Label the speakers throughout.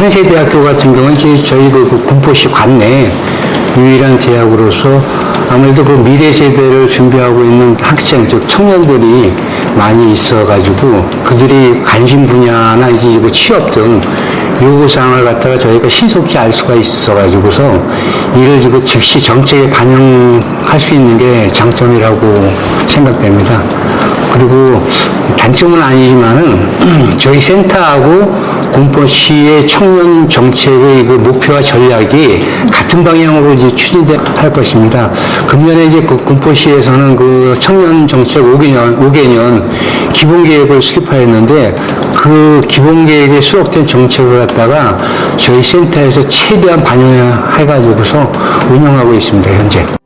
Speaker 1: 한세대학교 같은 경우는 이제 저희 그 군포시 관내 유일한 대학으로서 아무래도 그 미래 세대를 준비하고 있는 학생, 즉 청년들이 많이 있어가지고 그들이 관심 분야나 이제 뭐 취업 등 요구사항을 갖다가 저희가 신속히 알 수가 있어가지고서 이를 지금 즉시 정책에 반영할 수 있는 게 장점이라고 생각됩니다. 그리고 단점은 아니지만은 저희 센터하고 군포시의 청년 정책의 그 목표와 전략이 같은 방향으로 이제 추진할 것입니다. 금년에 이제 그 군포시에서는 그 청년 정책 5개년, 5개년 기본 계획을 수립하였는데 그 기본 계획에 수록된 정책을 갖다가 저희 센터에서 최대한 반영해가지고서 운영하고 있습니다, 현재.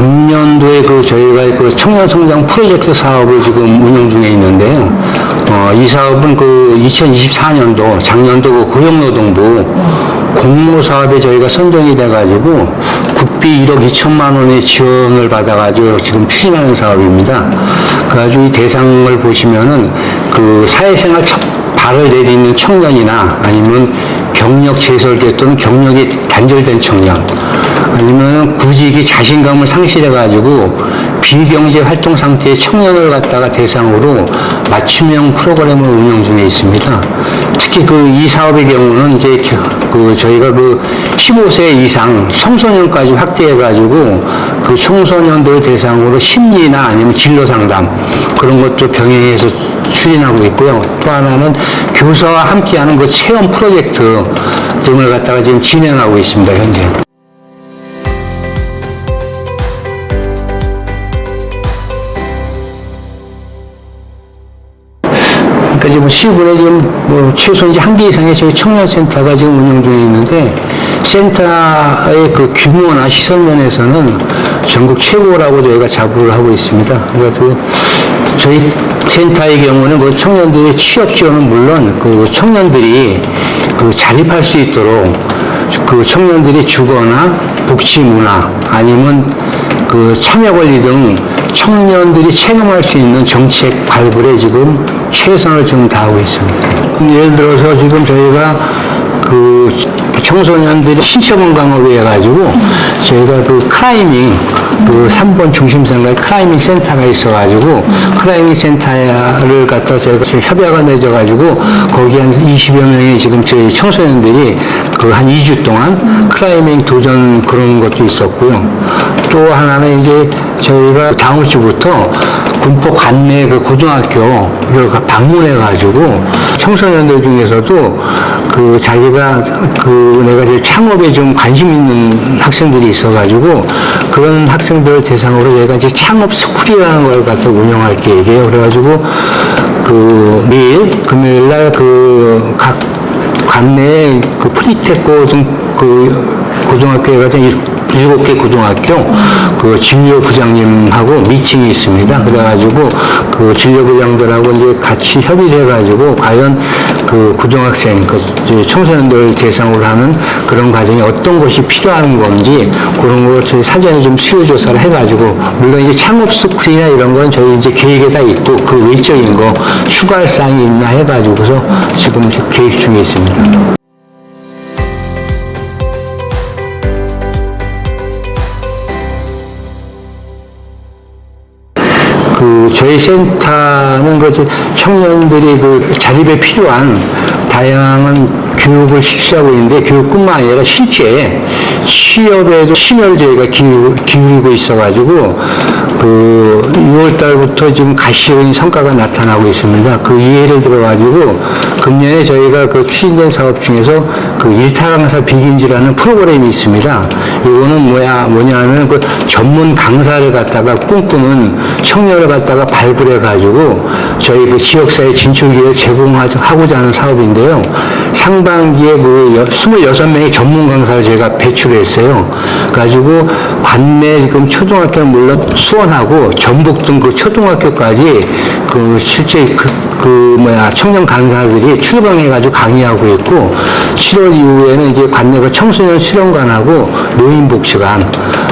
Speaker 1: 금년도에 그 저희가 그 청년 성장 프로젝트 사업을 지금 운영 중에 있는데요. 어, 이 사업은 그 2024년도 작년도 그 고용노동부 공모 사업에 저희가 선정이 돼가지고 국비 1억 2천만 원의 지원을 받아가지고 지금 추진하는 사업입니다. 그래가지고 이 대상을 보시면은 그 사회생활 첫 발을 내딛는 청년이나 아니면 경력 재설계 또는 경력이 단절된 청년 아니면 구직이 자신감을 상실해가지고 비경제 활동 상태의 청년을 갖다가 대상으로 맞춤형 프로그램을 운영 중에 있습니다. 특히 그 이 사업의 경우는 이제 겨- 그 저희가 그 15세 이상 청소년까지 확대해가지고 그 청소년들 대상으로 심리나 아니면 진로 상담 그런 것도 병행해서 추진하고 있고요. 또 하나는 교사와 함께하는 그 체험 프로젝트 등을 갖다가 지금 진행하고 있습니다, 현재. 그러니까 지금 시군에 지금 뭐 최소 이제 한 개 이상의 저희 청년센터가 지금 운영 중에 있는데 센터의 그 규모나 시설 면에서는 전국 최고라고 저희가 자부를 하고 있습니다. 그래서 저희 센터의 경우는 뭐 청년들의 취업 지원은 물론 그 청년들이 그 자립할 수 있도록 그 청년들이 주거나 복지 문화 아니면 그 참여 권리 등 청년들이 체감할 수 있는 정책 발굴에 지금 최선을 지금 다하고 있습니다. 예를 들어서 지금 저희가 그 청소년들이 신체 건강을 위해 가지고 저희가 그 클라이밍 그 3번 중심선가에 클라이밍 센터가 있어가지고 클라이밍 센터를 갖다 저희가 협약을 맺어가지고 거기 한 20여 명의 지금 저희 청소년들이 그 한 2주 동안 클라이밍 도전 그런 것도 있었고요. 또 하나는 이제 저희가 다음 주부터 군포 관내 그 고등학교를 방문해 가지고 청소년들 중에서도 그 자기가 그 내가 이제 창업에 좀 관심 있는 학생들이 있어 가지고 그런 학생들 대상으로 저희가 이제 창업 스쿨이라는 걸 갖다 운영할 계획이에요. 그래 가지고 그 매일 금요일 날그각 관내에 그 프리테코 등그 고등학교에 가서 일곱 개 고등학교 그 진료 부장님하고 미팅이 있습니다. 그래가지고 그 진료 부장들하고 이제 같이 협의를 해가지고 과연 그 고등학생 그 청소년들 대상으로 하는 그런 과정이 어떤 것이 필요한 건지 그런 거 저희 사전에 좀 수요 조사를 해가지고 물론 이제 창업 스쿨이나 이런 건 저희 이제 계획에 다 있고 그 외적인 거 추가할 사항이 있나 해가지고서 지금 계획 중에 있습니다. 저희 센터는 그 청년들이 그 자립에 필요한 다양한 교육을 실시하고 있는데 교육뿐만 아니라 실제 취업에도 심혈 저희가 기울, 기울이고 있어가지고 그 6월 달부터 지금 가시적인 성과가 나타나고 있습니다. 그 예를 들어가지고 금년에 저희가 그 추진된 사업 중에서 그 일타 강사 비긴지라는 프로그램이 있습니다. 이거는 뭐야 뭐냐면 그 전문 강사를 갖다가 꿈꾸는 청년을 갖다가 발굴해 가지고 저희 그 지역사회 진출 기회를 제공하고자 하는 사업인데요. 상반기에 그 여- 26명의 전문 강사를 제가 배출했어요. 가지고 관내 지금 초등학교는 물론 수원하고 전북 등 그 초등학교까지 그 실제 그, 그 뭐야 청년 강사들이 출강해가지고 강의하고 있고 7월 이후에는 이제 관내 그 청소년 수련관하고 노인복지관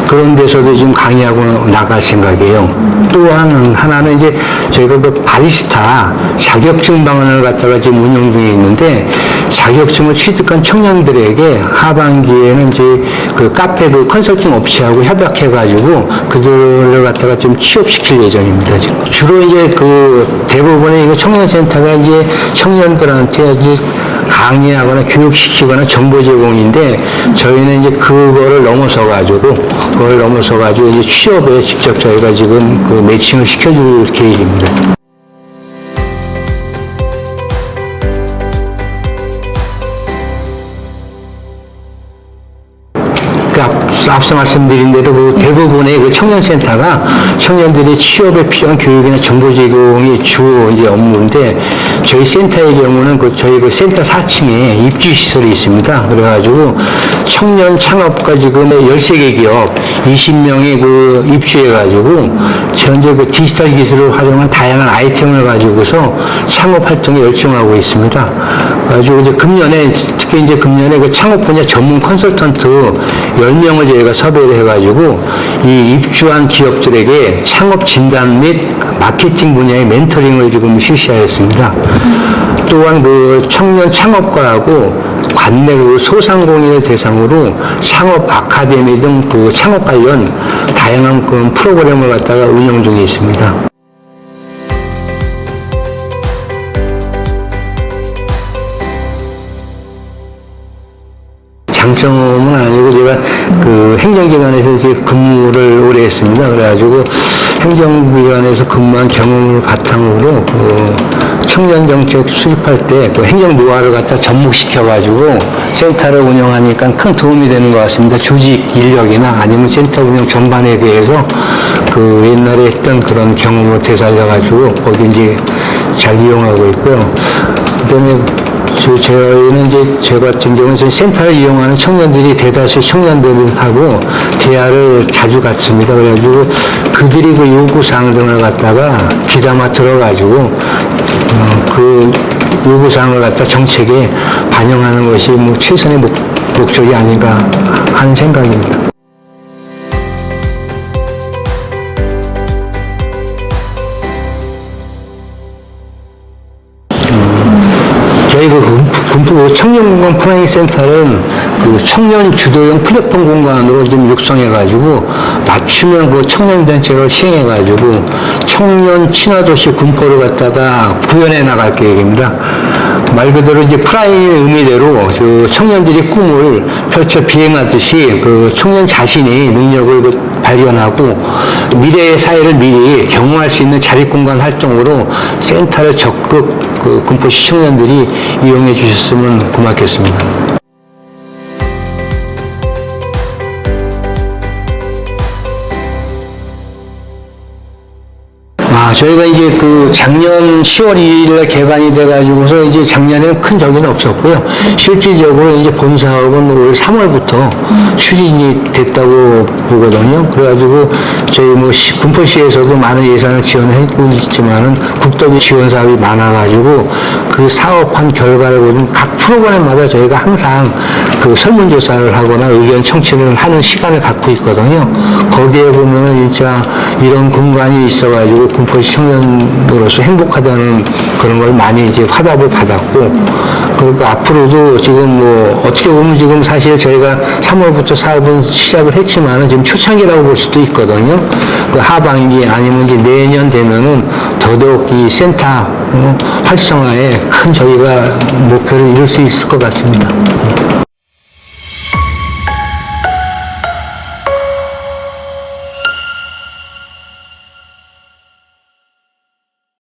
Speaker 1: 그런 데서도 지금 강의하고 나갈 생각이에요. 또한 하나는 이제 저희가 그 바리스타 자격증 방안을 갖다가 지금 운영 중에 있는데 자격증을 취득한 청년들에게 하반기에는 이제 그 카페도 컨설팅 업체하고 협약해가지고 그들을 갖다가 좀 취업시킬 예정입니다. 지금 주로 이제 그 대부분의 청년센터가 이제 청년들한테 이제 강의하거나 교육시키거나 정보 제공인데 저희는 이제 그거를 넘어서 가지고 그걸 넘어서 가지고 이제 취업에 직접 저희가 지금 그 매칭을 시켜줄 계획입니다. 그 앞- 앞서 말씀드린 대로 그 대부분의 그 청년센터가 청년들이 취업에 필요한 교육이나 정보 제공이 주 이제 업무인데 저희 센터의 경우는 그 저희 그 센터 4층에 입주 시설이 있습니다. 그래가지고 청년 창업가 지금 13개 기업 20명이 그 입주해가지고 현재 그 디지털 기술을 활용한 다양한 아이템을 가지고서 창업 활동에 열중하고 있습니다. 가지고 이제 금년에 특히 이제 금년에 그 창업 분야 전문 컨설턴트 10명을 저희가 섭외를 해가지고 이 입주한 기업들에게 창업 진단 및 마케팅 분야의 멘토링을 지금 실시하였습니다. 또한 그 청년 창업가하고 관내 그 소상공인을 대상으로 창업 아카데미 등 그 창업 관련 다양한 그 프로그램을 갖다가 운영 중에 있습니다. 장점은 아니고 제가 그 행정기관에서 이제 근무를 오래 했습니다. 그래가지고 행정기관에서 근무한 경험을 바탕으로 그 청년 정책 수립할 때 그 행정 노하를 갖다 접목시켜가지고 센터를 운영하니까 큰 도움이 되는 것 같습니다. 조직 인력이나 아니면 센터 운영 전반에 대해서 그 옛날에 했던 그런 경험을 되살려가지고 거기 이제 잘 이용하고 있고요. 그다음에 저- 저희는 이제 저 같은 경우는 센터를 이용하는 청년들이 대다수 청년들하고 대화를 자주 갖습니다. 그래가지고 그들이 그 요구사항 등을 갖다가 귀담아 들어가지고 어, 그 요구사항을 갖다 정책에 반영하는 것이 뭐 최선의 목, 목적이 아닌가 하는 생각입니다. 저희 그 군- 군포 청년공간 프라잉 센터는 그 청년 주도형 플랫폼 공간으로 좀 육성해가지고 맞춤형 그 청년 정책을 시행해가지고 청년 친화도시 군포를 갖다가 구현해 나갈 계획입니다. 말 그대로 이제 프라임의 의미대로 그 청년들이 꿈을 펼쳐 비행하듯이 그 청년 자신이 능력을 그 발견하고 미래의 사회를 미리 경험할 수 있는 자립공간 활동으로 센터를 적극 그 군포시 청년들이 이용해 주셨으면 고맙겠습니다. 저희가 이제 그 작년 10월 2일에 개관이 돼가지고서 이제 작년에는 큰 적이는 없었고요. 실질적으로 이제 본 사업은 올 3월부터 추진이 됐다고 보거든요. 그래가지고 저희 뭐 시- 군포시에서도 많은 예산을 지원하고 있지만은 국도비 지원 사업이 많아가지고 그 사업한 결과를 보면 각 프로그램마다 저희가 항상 그 설문조사를 하거나 의견 청취를 하는 시간을 갖고 있거든요. 거기에 보면은 진짜 이런 공간이 있어가지고 군포시 청년으로서 행복하다는 그런 걸 많이 이제 화답을 받았고, 그리고 앞으로도 지금 뭐 어떻게 보면 지금 사실 저희가 3월부터 사업은 시작을 했지만은 지금 초창기라고 볼 수도 있거든요. 그 하반기 아니면 이제 내년 되면은 더더욱 이 센터 어, 활성화에 큰 저희가 목표를 이룰 수 있을 것 같습니다.